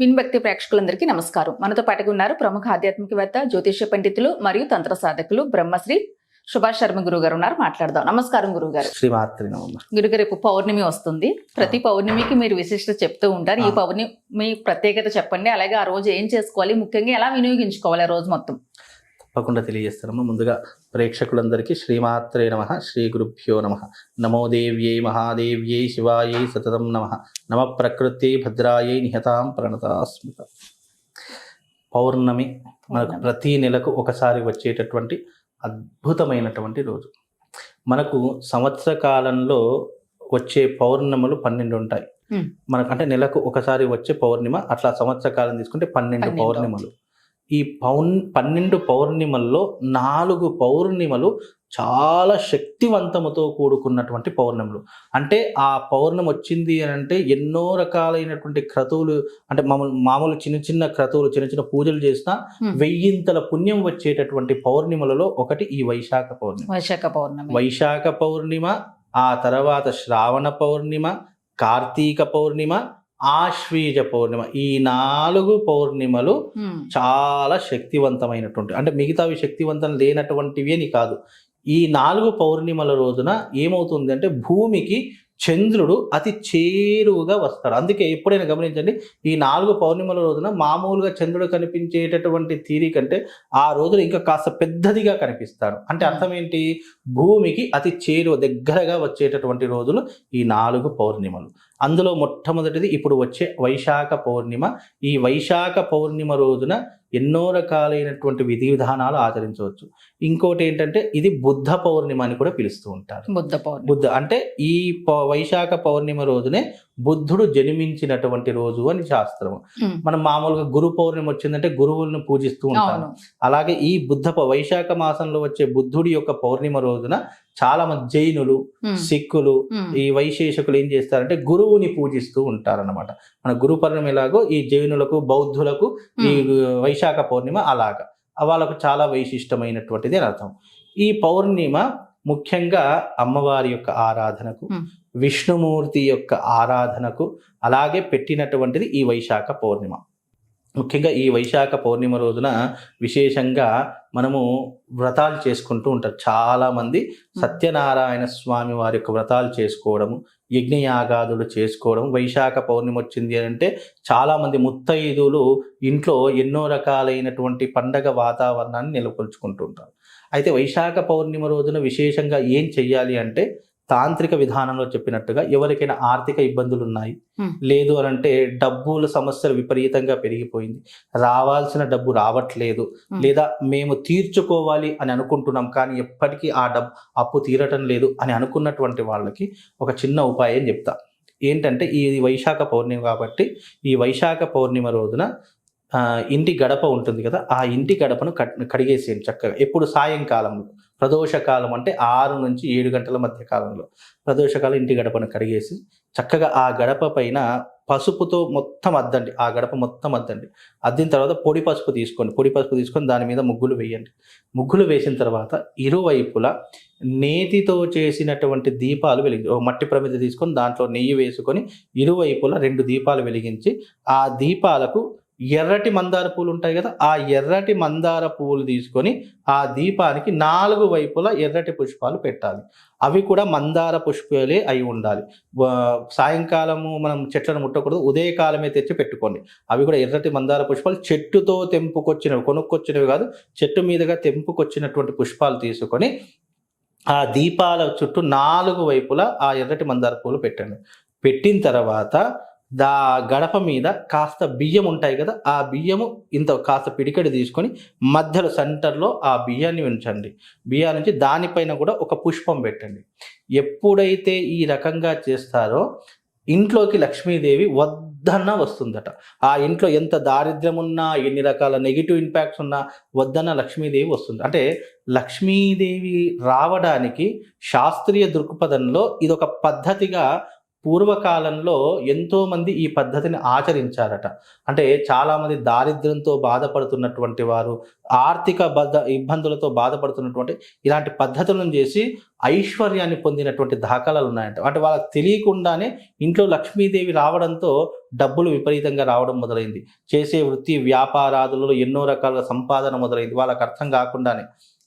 విన్భక్తి ప్రేక్షకులందరికీ నమస్కారం. మనతో పాటుగా ఉన్నారు ప్రముఖ ఆధ్యాత్మికవేత్త జ్యోతిష పండితులు మరియు తంత్ర సాధకులు బ్రహ్మశ్రీ సుభాష్ శర్మ గురువు గారు ఉన్నారు. మాట్లాడదాం. నమస్కారం గురువు గారు. శ్రీమాత్రి నమమ్మ గురుగారు రేపు పౌర్ణమి వస్తుంది. ప్రతి పౌర్ణమికి మీరు విశిష్టత చెప్తూ ఉంటారు. ఈ. పౌర్ణమి ప్రత్యేకత చెప్పండి. అలాగే ఆ రోజు ఏం చేసుకోవాలి? ముఖ్యంగా ఎలా వినియోగించుకోవాలి ఆ రోజు మొత్తం? తప్పకుండా తెలియజేస్తానమ్మా ముందుగా ప్రేక్షకులందరికీ శ్రీమాత్రే నమ శ్రీ గురుభ్యో నమ నమో దేవ్యై మహాదేవ్యై శివాయై సతతం నమ నమ ప్రకృతి భద్రాయై నిహతాం ప్రణతాస్మిత పౌర్ణమి మనకు. ప్రతి నెలకు ఒకసారి వచ్చేటటువంటి అద్భుతమైనటువంటి రోజు మనకు సంవత్సర కాలంలో వచ్చే పౌర్ణములు పన్నెండు ఉంటాయి. మనకంటే నెలకు ఒకసారి వచ్చే పౌర్ణిమ అట్లా సంవత్సర కాలం తీసుకుంటే పన్నెండు. పౌర్ణిమలు ఈ పౌన్ పన్నెండు పౌర్ణిమల్లో నాలుగు పౌర్ణిమలు చాలా శక్తివంతముతో కూడుకున్నటువంటి పౌర్ణములు. అంటే ఆ పౌర్ణమి వచ్చింది అని అంటే ఎన్నో రకాలైనటువంటి క్రతువులు అంటే మామూలు మామూలు చిన్న చిన్న క్రతువులు చిన్న చిన్న పూజలు చేసినా. వెయ్యింతల పుణ్యం వచ్చేటటువంటి పౌర్ణిమలలో ఒకటి ఈ వైశాఖ పౌర్ణిమ. వైశాఖ పౌర్ణమి. వైశాఖ పౌర్ణిమ ఆ తర్వాత శ్రావణ పౌర్ణిమ కార్తీక పౌర్ణిమ ఆశ్వీజ పౌర్ణిమ. ఈ నాలుగు పౌర్ణిమలు చాలా శక్తివంతమైనటువంటి అంటే మిగతావి శక్తివంతం లేనటువంటివి అని కాదు. ఈ నాలుగు పౌర్ణిమల రోజున ఏమవుతుంది అంటే భూమికి చంద్రుడు అతి చేరువుగా వస్తాడు అందుకే ఎప్పుడైనా గమనించండి ఈ నాలుగు పౌర్ణిమల రోజున మామూలుగా చంద్రుడు కనిపించేటటువంటి తీరి కంటే ఆ రోజున ఇంకా కాస్త పెద్దదిగా కనిపిస్తాడు అంటే అర్థం ఏంటి? భూమికి అతి చేరువ దగ్గరగా వచ్చేటటువంటి రోజులు ఈ నాలుగు పౌర్ణిమలు. అందులో మొట్టమొదటిది ఇప్పుడు వచ్చే వైశాఖ పౌర్ణిమ. ఈ వైశాఖ పౌర్ణిమ రోజున ఎన్నో రకాలైనటువంటి విధి విధానాలు ఆచరించవచ్చు. ఇంకోటి ఏంటంటే ఇది బుద్ధ పౌర్ణిమ అని కూడా పిలుస్తూ ఉంటారు. బుద్ధ పౌర్ణమి. బుద్ధ అంటే ఈ వైశాఖ పౌర్ణిమ రోజునే బుద్ధుడు జన్మించినటువంటి రోజు అని శాస్త్రం మనం మామూలుగా గురు పౌర్ణమి వచ్చిందంటే గురువులను పూజిస్తూ ఉంటాం అవును. అలాగే ఈ బుద్ధ వైశాఖ మాసంలో వచ్చే బుద్ధుడి యొక్క పౌర్ణిమ రోజున చాలా మంది జైనులు సిక్కులు ఈ వైశేషకులు ఏం చేస్తారంటే గురువుని పూజిస్తూ ఉంటారన్నమాట. మన గురు పౌర్ణమి ఎలాగో ఈ జైనులకు బౌద్ధులకు ఈ వైశాఖ పౌర్ణిమ అలాగా. వాళ్ళకు చాలా వైశిష్టమైనటువంటిది అని అర్థం. ఈ పౌర్ణిమ ముఖ్యంగా అమ్మవారి యొక్క ఆరాధనకు. విష్ణుమూర్తి యొక్క ఆరాధనకు అలాగే పెట్టినటువంటిది ఈ వైశాఖ పౌర్ణిమ. ముఖ్యంగా ఈ వైశాఖ పౌర్ణిమ రోజున విశేషంగా మనము వ్రతాలు చేసుకుంటూ ఉంటారు. చాలామంది సత్యనారాయణ స్వామి వారి యొక్క వ్రతాలు చేసుకోవడము యజ్ఞయాగాదులు చేసుకోవడం వైశాఖ పౌర్ణమి వచ్చింది అని అంటే చాలామంది ముత్తైదులు ఇంట్లో ఎన్నో రకాలైనటువంటి పండగ వాతావరణాన్ని నెలకొల్చుకుంటూ ఉంటారు. అయితే వైశాఖ పౌర్ణిమ రోజున విశేషంగా ఏం చెయ్యాలి అంటే తాంత్రిక విధానంలో చెప్పినట్టుగా ఎవరికైనా ఆర్థిక ఇబ్బందులు ఉన్నాయి. లేదు అని అంటే డబ్బుల సమస్యలు విపరీతంగా పెరిగిపోయింది. రావాల్సిన డబ్బు రావట్లేదు. లేదా మేము తీర్చుకోవాలి అని అనుకుంటున్నాం కానీ ఎప్పటికీ ఆ డబ్బు అప్పు తీరటం లేదు అని అనుకున్నటువంటి వాళ్ళకి ఒక చిన్న ఉపాయం చెప్తా. ఏంటంటే ఈ వైశాఖ పౌర్ణిమ కాబట్టి ఈ వైశాఖ పౌర్ణిమ రోజున ఆ, ఇంటి గడప ఉంటుంది కదా ఆ ఇంటి గడపను కట్- కడిగేసేయండి చక్కగా. ఎప్పుడు సాయంకాలంలో ప్రదోషకాలం అంటే ఆరు నుంచి ఏడు గంటల మధ్య కాలంలో. ప్రదోషకాలం ఇంటి గడపను కడిగేసి చక్కగా ఆ గడప పైన పసుపుతో మొత్తం అద్దండి. ఆ గడప మొత్తం అద్దండి. అద్దిన తర్వాత పొడి పసుపు తీసుకోండి. పొడి పసుపు తీసుకొని దాని మీద ముగ్గులు వేయండి. ముగ్గులు వేసిన తర్వాత ఇరువైపులా నేతితో చేసినటువంటి దీపాలు వెలిగి ఓ మట్టి ప్రమిద తీసుకొని దాంట్లో నెయ్యి వేసుకొని ఇరువైపులా రెండు దీపాలు వెలిగించి ఆ దీపాలకు ఎర్రటి మందార పూలు ఉంటాయి కదా ఆ ఎర్రటి మందార పువ్వులు తీసుకొని ఆ దీపానికి నాలుగు వైపులా ఎర్రటి పుష్పాలు పెట్టాలి. అవి కూడా మందార పుష్పాలే అయి ఉండాలి. సాయంకాలము మనం చెట్లను ముట్టకూడదు ఉదయకాలమే తెచ్చి పెట్టుకోండి. అవి కూడా ఎర్రటి మందార పుష్పాలు చెట్టుతో తెంపుకొచ్చినవి కొనుక్కొచ్చినవి కాదు చెట్టు మీదుగా తెంపుకొచ్చినటువంటి పుష్పాలు తీసుకొని ఆ దీపాల చుట్టూ నాలుగు వైపులా ఆ ఎర్రటి మందార పూలు పెట్టండి. పెట్టిన తర్వాత దా గడప మీద కాస్త బియ్యం ఉంటాయి కదా ఆ బియ్యము ఇంత కాస్త పిడికడి తీసుకొని మధ్యలో సెంటర్లో ఆ బియ్యాన్ని ఉంచండి. బియ్యాన్ని నుంచి దానిపైన కూడా ఒక పుష్పం పెట్టండి. ఎప్పుడైతే ఈ రకంగా చేస్తారో ఇంట్లోకి లక్ష్మీదేవి వద్దన్న వస్తుందట. ఆ ఇంట్లో ఎంత దారిద్ర్యం ఉన్నా ఎన్ని రకాల నెగిటివ్ ఇంపాక్ట్స్ ఉన్నా వద్దన్న లక్ష్మీదేవి వస్తుంది. అంటే లక్ష్మీదేవి రావడానికి శాస్త్రీయ దృక్పథంలో ఇది ఒక పద్ధతిగా పూర్వకాలంలో ఎంతోమంది ఈ పద్ధతిని ఆచరించారట. అంటే చాలామంది దారిద్ర్యంతో బాధపడుతున్నటువంటి వారు ఆర్థిక బద్ద ఇబ్బందులతో బాధపడుతున్నటువంటి ఇలాంటి పద్ధతులను చేసి ఐశ్వర్యాన్ని పొందినటువంటి దాఖలాలు ఉన్నాయంట. అంటే వాళ్ళకి తెలియకుండానే ఇంట్లో లక్ష్మీదేవి రావడంతో డబ్బులు విపరీతంగా రావడం మొదలైంది. చేసే వృత్తి వ్యాపారాదులలో ఎన్నో రకాల సంపాదన మొదలైంది. వాళ్ళకి అర్థం కాకుండానే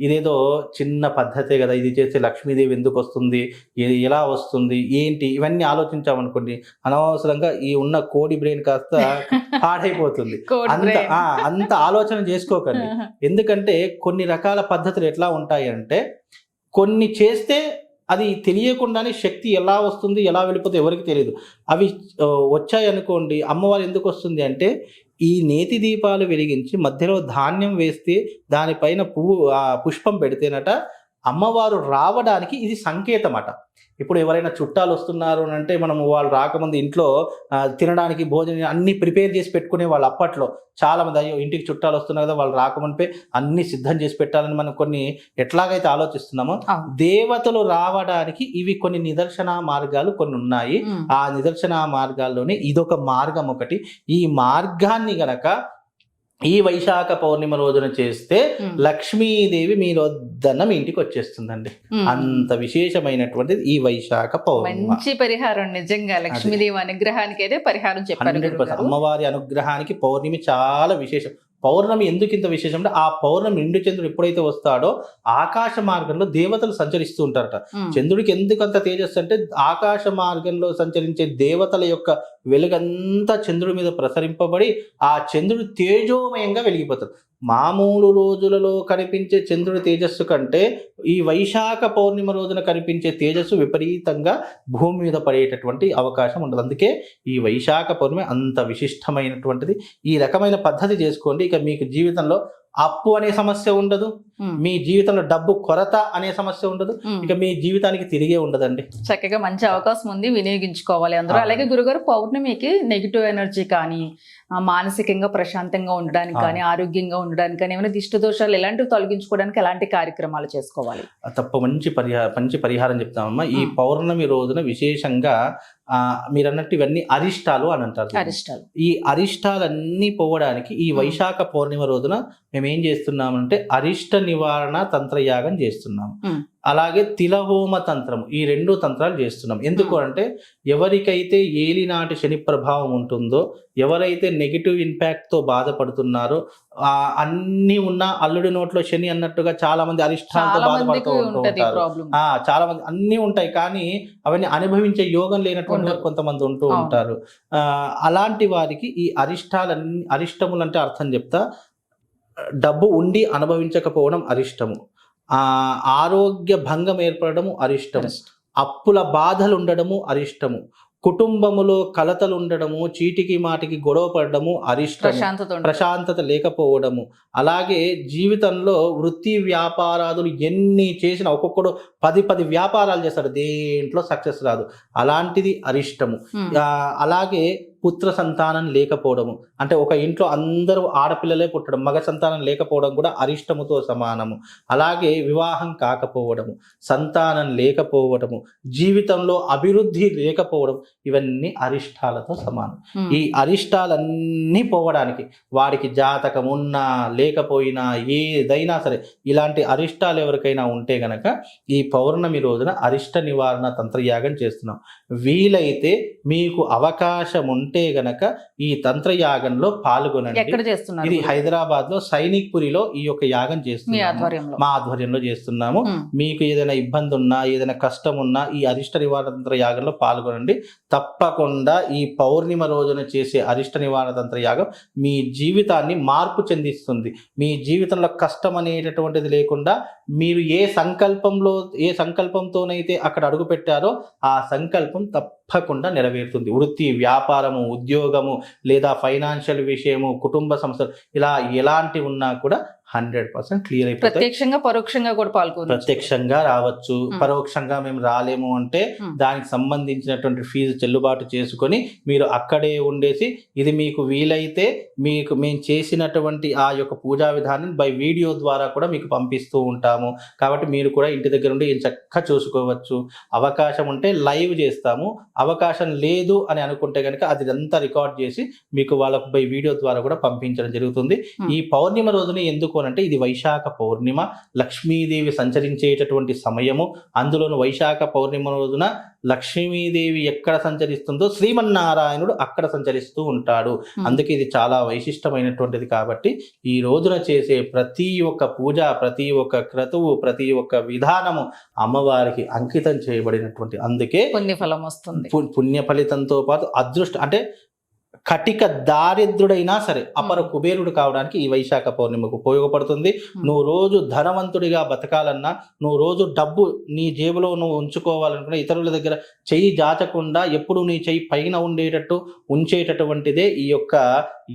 ఇదేదో చిన్న పద్ధతే కదా ఇది చేస్తే లక్ష్మీదేవి ఎందుకు వస్తుంది ఇది ఎలా వస్తుంది ఏంటి ఇవన్నీ ఆలోచించామనుకోండి అనవసరంగా ఈ ఉన్న కోడి బ్రెయిన్ కాస్త పాడైపోతుంది. అంత అంత ఆలోచన చేసుకోకండి. ఎందుకంటే కొన్ని రకాల పద్ధతులు ఎట్లా ఉంటాయి అంటే కొన్ని చేస్తే అది తెలియకుండానే శక్తి ఎలా వస్తుంది ఎలా వెళ్ళిపోతే ఎవరికి తెలియదు. అవి ఆ, వచ్చాయనుకోండి అమ్మవారు ఎందుకు వస్తుంది అంటే ఈ నేతి దీపాలు వెలిగించి మధ్యలో ధాన్యం వేస్తే దానిపైన పువ్వు ఆ, పుష్పం పెడితేనట అమ్మవారు రావడానికి ఇది సంకేతం అట ఇప్పుడు ఎవరైనా చుట్టాలు వస్తున్నారు అని అంటే మనం వాళ్ళు రాకముందు ఇంట్లో తినడానికి భోజనం అన్ని ప్రిపేర్ చేసి పెట్టుకునే వాళ్ళు అప్పట్లో చాలా మంది అయ్యో ఇంటికి చుట్టాలు వస్తున్నారు కదా వాళ్ళు రాకముందే అన్ని సిద్ధం చేసి పెట్టాలని మనం కొన్ని ఎట్లాగైతే ఆలోచిస్తున్నామో. దేవతలు రావడానికి ఇవి కొన్ని నిదర్శన మార్గాలు కొన్ని ఉన్నాయి. ఆ నిదర్శన మార్గాల్లోనే ఇదొక మార్గం ఒకటి ఈ మార్గాన్ని గనక ఈ వైశాఖ పౌర్ణిమ రోజున చేస్తే. లక్ష్మీదేవి మీ వద్దన్న మీ ఇంటికి వచ్చేస్తుందండి. అంత విశేషమైనటువంటిది ఈ వైశాఖ పౌర్ణిమ మంచి పరిహారం నిజంగా లక్ష్మీదేవి అనుగ్రహానికి అయితే పరిహారం చెప్పారు. అమ్మవారి అనుగ్రహానికి పౌర్ణమి చాలా విశేషం పౌర్ణమి ఎందుకు ఇంత విశేషం అంటే ఆ పౌర్ణమి నిండు చంద్రుడు ఎప్పుడైతే వస్తాడో ఆకాశ మార్గంలో దేవతలు సంచరిస్తూ ఉంటారట. చంద్రుడికి ఎందుకు అంత తేజస్సు అంటే ఆకాశ మార్గంలో సంచరించే దేవతల యొక్క వెలుగంతా చంద్రుడి మీద ప్రసరింపబడి ఆ చంద్రుడు తేజోమయంగా వెలిగిపోతాడు మామూలు రోజులలో కనిపించే చంద్రుడి తేజస్సు కంటే ఈ వైశాఖ పౌర్ణిమ రోజున కనిపించే తేజస్సు విపరీతంగా భూమి మీద పడేటటువంటి అవకాశం ఉండదు. అందుకే ఈ వైశాఖ పౌర్ణమి అంత విశిష్టమైనటువంటిది. ఈ రకమైన పద్ధతి చేసుకోండి. ఇక మీకు జీవితంలో అప్పు అనే సమస్య ఉండదు. మీ జీవితంలో డబ్బు కొరత అనే సమస్య ఉండదు ఉమ్. ఇక మీ జీవితానికి తిరిగే ఉండదండి చక్కగా మంచి అవకాశం ఉంది వినియోగించుకోవాలి అందరూ. అలాగే గురుగారు పౌర్ణమికి నెగిటివ్ ఎనర్జీ కానీ మానసికంగా ప్రశాంతంగా ఉండడానికి. కానీ ఆరోగ్యంగా ఉండడానికి కానీ ఏమైనా దిష్టి దోషాలు ఎలాంటివి తొలగించుకోవడానికి ఎలాంటి కార్యక్రమాలు చేసుకోవాలి తప్ప మంచి పరిహారం మంచి పరిహారం చెప్తామమ్మా ఈ. పౌర్ణమి రోజున విశేషంగా ఆ, మీరు అన్నట్టు ఇవన్నీ అరిష్టాలు అని అంటారు అరిష్టాలు ఈ అరిష్టాలన్నీ పోవడానికి ఈ. వైశాఖ పౌర్ణిమ రోజున మేము ఏం చేస్తున్నామంటే అరిష్ట నివారణ తంత్రయాగం చేస్తున్నాం. అలాగే తిలహోమ తంత్రం ఈ రెండు తంత్రాలు చేస్తున్నాం. ఎందుకు. అంటే ఎవరికైతే ఏలినాటి శని ప్రభావం ఉంటుందో ఎవరైతే నెగిటివ్ ఇంపాక్ట్తో బాధపడుతున్నారో ఆ అన్ని ఉన్న అల్లుడి నోట్లో శని అన్నట్టుగా చాలా మంది అరిష్టాలతో బాధపడుతూ ఉంటారు. చాలా మంది అన్నీ ఉంటాయి. కానీ అవన్నీ అనుభవించే యోగం లేనటువంటి కొంతమంది ఉంటూ. ఉంటారు. ఆ అలాంటి వారికి ఈ అరిష్టాలన్నీ అరిష్టములు అంటే అర్థం చెప్తా డబ్బు ఉండి అనుభవించకపోవడం అరిష్టము. ఆ ఆరోగ్య భంగం ఏర్పడము అరిష్టము. అప్పుల బాధలు ఉండడము అరిష్టము. కుటుంబములో కలతలు ఉండడము చీటికి మాటికి గొడవ పడడము అరిష్టము. ప్రశాంతత లేకపోవడము. అలాగే జీవితంలో వృత్తి వ్యాపారాదులు ఎన్ని చేసినా ఒక్కొక్కడు పది పది వ్యాపారాలు చేస్తాడు. దేంట్లో సక్సెస్ రాదు. అలాంటిది అరిష్టము. అలాగే పుత్ర సంతానం లేకపోవడము. అంటే ఒక ఇంట్లో అందరూ ఆడపిల్లలే పుట్టడం మగ సంతానం లేకపోవడం కూడా అరిష్టముతో సమానము. అలాగే వివాహం కాకపోవడము సంతానం లేకపోవడము జీవితంలో అభివృద్ధి లేకపోవడం ఇవన్నీ అరిష్టాలతో సమానం. ఈ అరిష్టాలన్నీ పోవడానికి వాడికి జాతకం ఉన్నా లేకపోయినా ఏదైనా సరే ఇలాంటి అరిష్టాలు ఎవరికైనా ఉంటే గనక ఈ పౌర్ణమి రోజున అరిష్ట నివారణ తంత్రయాగం చేస్తున్నాం. వీలైతే మీకు అవకాశం ఉంటే గనక ఈ తంత్రయాగంలో పాల్గొనండి. ఎక్కడ చేస్తున్నారు ఇది హైదరాబాద్లో సైనిక్ పురిలో ఈ యొక్క యాగం చేస్తున్నాము. మా ఆధ్వర్యంలో. చేస్తున్నాము. మీకు ఏదైనా ఇబ్బంది ఉన్నా ఏదైనా కష్టం ఉన్నా ఈ అరిష్ట నివారణ తంత్ర యాగంలో పాల్గొనండి. తప్పకుండా ఈ పౌర్ణిమ రోజున చేసే అరిష్ట నివారణ తంత్ర యాగం మీ జీవితాన్ని మార్పు చెందిస్తుంది. మీ జీవితంలో కష్టం అనేటటువంటిది లేకుండా మీరు ఏ సంకల్పంలో ఏ సంకల్పంతోనైతే అక్కడ అడుగు పెట్టారో ఆ సంకల్పం తప్పకుండా నెరవేరుతుంది. వృత్తి వ్యాపారము ఉద్యోగము లేదా ఫైనాన్షియల్ విషయము కుటుంబ సంస్థలు ఇలా ఎలాంటి ఉన్నా కూడా హండ్రెడ్ పర్సెంట్ క్లియర్ అయిపోతాయి. ప్రత్యక్షంగా పరోక్షంగా కూడా పాల్గొనవచ్చు ప్రత్యక్షంగా రావచ్చు. పరోక్షంగా మేము రాలేము అంటే. దానికి సంబంధించినటువంటి ఫీజు చెల్లుబాటు చేసుకొని మీరు అక్కడే ఉండేసి ఇది మీకు వీలైతే మీకు మేము చేసినటువంటి ఆ యొక్క పూజా విధానం బై వీడియో ద్వారా కూడా మీకు పంపిస్తూ ఉంటాము. కాబట్టి మీరు కూడా ఇంటి దగ్గర ఉండి చక్కగా చూసుకోవచ్చు. అవకాశం ఉంటే లైవ్ చేస్తాము. అవకాశం లేదు అని అనుకుంటే కనుక అది అంతా రికార్డ్ చేసి మీకు వాళ్ళకు బై వీడియో ద్వారా కూడా పంపించడం జరుగుతుంది. ఈ పౌర్ణిమ రోజున ఎందుకు అనంటే ఇది వైశాఖ పౌర్ణిమ. లక్ష్మీదేవి సంచరించేటటువంటి సమయము. అందులోను వైశాఖ పౌర్ణిమ రోజున లక్ష్మీదేవి ఎక్కడ సంచరిస్తుందో శ్రీమన్నారాయణుడు అక్కడ సంచరిస్తూ ఉంటాడు. అందుకే ఇది చాలా వైశిష్టమైనటువంటిది కాబట్టి ఈ రోజున చేసే ప్రతి ఒక్క పూజ ప్రతి ఒక్క క్రతువు ప్రతి ఒక్క విధానము అమ్మవారికి అంకితం చేయబడినటువంటి అందుకే పుణ్య ఫలం వస్తుంది. పుణ్య ఫలితంతో పాటు అదృష్ట అంటే కటిక దారిద్రుడైనా సరే అపర కుబేరుడు కావడానికి ఈ వైశాఖ పౌర్ణిమకు ఉపయోగపడుతుంది. నువ్వు రోజు ధనవంతుడిగా బతకాలన్నా నువ్వు రోజు డబ్బు నీ జేబులో నువ్వు ఉంచుకోవాలనుకున్నా ఇతరుల దగ్గర చెయ్యి జాచకుండా ఎప్పుడు నీ చెయ్యి పైన ఉండేటట్టు ఉంచేటటువంటిదే ఈ యొక్క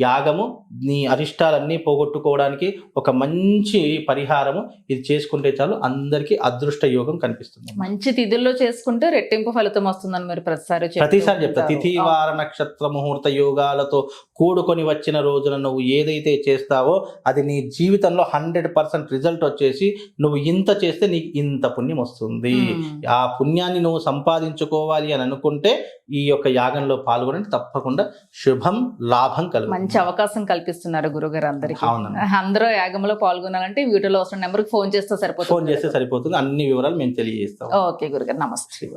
యాగము నీ అరిష్టాలన్నీ పోగొట్టుకోవడానికి ఒక మంచి పరిహారము ఇది చేసుకుంటే చాలు అందరికీ అదృష్ట యోగం కనిపిస్తుంది. మంచి తిథుల్లో చేసుకుంటే రెట్టింపు ఫలితం వస్తుందని మీరు ప్రతిసారి ప్రతిసారి చెప్తా. తిథి వార నక్షత్ర ముహూర్త యోగాలతో కూడుకొని వచ్చిన రోజున నువ్వు ఏదైతే చేస్తావో అది నీ జీవితంలో హండ్రెడ్ పర్సెంట్ రిజల్ట్ వచ్చేసి నువ్వు ఇంత చేస్తే నీకు ఇంత పుణ్యం వస్తుంది. ఆ పుణ్యాన్ని నువ్వు సంపాదించుకోవాలి అని అనుకుంటే ఈ యొక్క యాగంలో పాల్గొనండి. తప్పకుండా శుభం లాభం కలుగు మంచి అవకాశం కల్పిస్తున్నారు గురుగారు అందరికి. అందరూ యాగంలో పాల్గొనాలంటే వీడియోలో వస్తున్న నెంబర్కి ఫోన్ చేస్తే ఫోన్ సరిపోతుంది చేస్తే సరిపోతుంది. అన్ని వివరాలు మేము తెలియజేస్తాం. ఓకే గురుగారు నమస్తే.